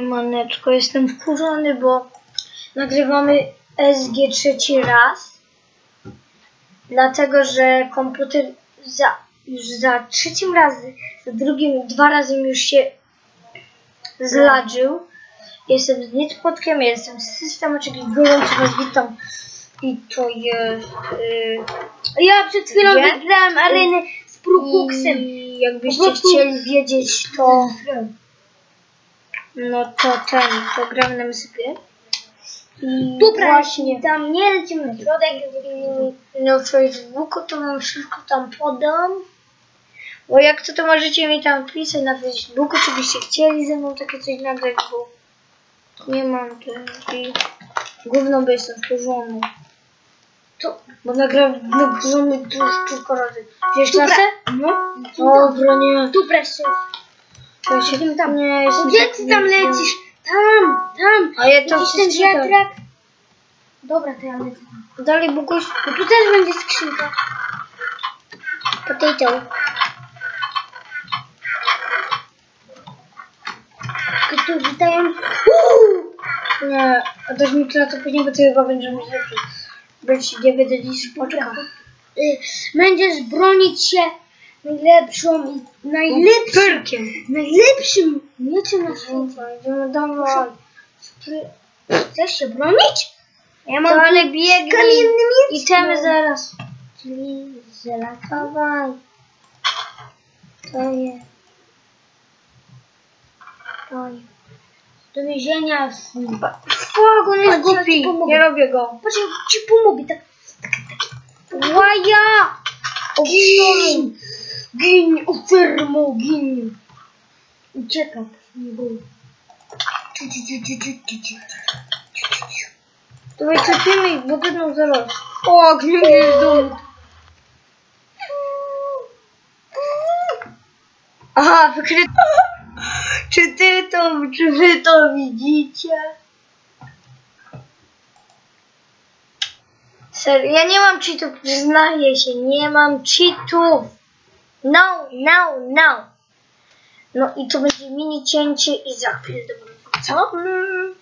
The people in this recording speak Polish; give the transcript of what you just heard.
chwileczkę, jestem wkurzony, bo nagrywamy SG trzeci raz. Dlatego, że komputer za, już za trzecim razem, za drugim, dwa razy już się zladżył. Jestem z Nitpotkiem, jestem z System, czyli gorąco was witam. I to jest... Yy, Ja przed chwilą Gdzie? wygrałem arenę z Brukuksem. I jakbyście chcieli wiedzieć, to... No to ten, to na MSP. I Dobra, właśnie... tam nie lecimy na środek. Na Facebooku to wam wszystko tam podam. Bo jak to, to możecie mi tam pisać na Facebooku, czy byście chcieli ze mną takie coś nagrać, bo nie mam tu i gówno by jestem wkurzony. To, bo tu już kilka razy. Wziąłeś klasę? No. Dobra, nie. Tu proszę. To się Idziemy tam. Nie, jestem Gdzie taki ty tam lecisz? Tam, tam. A ja tam Widzisz ten skrzynkę. wiatrak? Dobra, to ja lecę. Dalej Bukuś. No tu też będzie skrzynka. Potato. Tylko tu witają. Nie, a też mi tyle to później, bo ty chyba będziesz mieć lepszy. Być dziś poczekał. Y, Będziesz bronić się najlepszą i najlepszym, najlepszym mieczem na świecie. Idziemy dawaj. Chcesz się bronić? Ja mam Ale biegnij. kamienny miecz. Idziemy zaraz. Czyli żelazo. Dawaj. To jest. To jest. Do więzienia. Fuck, on jest głupi. Nie robię go. Patrz, ci pomogę. Tak. Łaja! Gin! Gin, ofermo, gin! Uciekam. Nie bój. To wycofimy ich, bo będą zaraz. O, domu. Aha, wykryto. Czy ty to, czy wy to widzicie? Serio, ja nie mam cheatów, przyznaję się, nie mam cheatów. No, no, no. No i to będzie mini cięcie i za chwilę do was wracamy.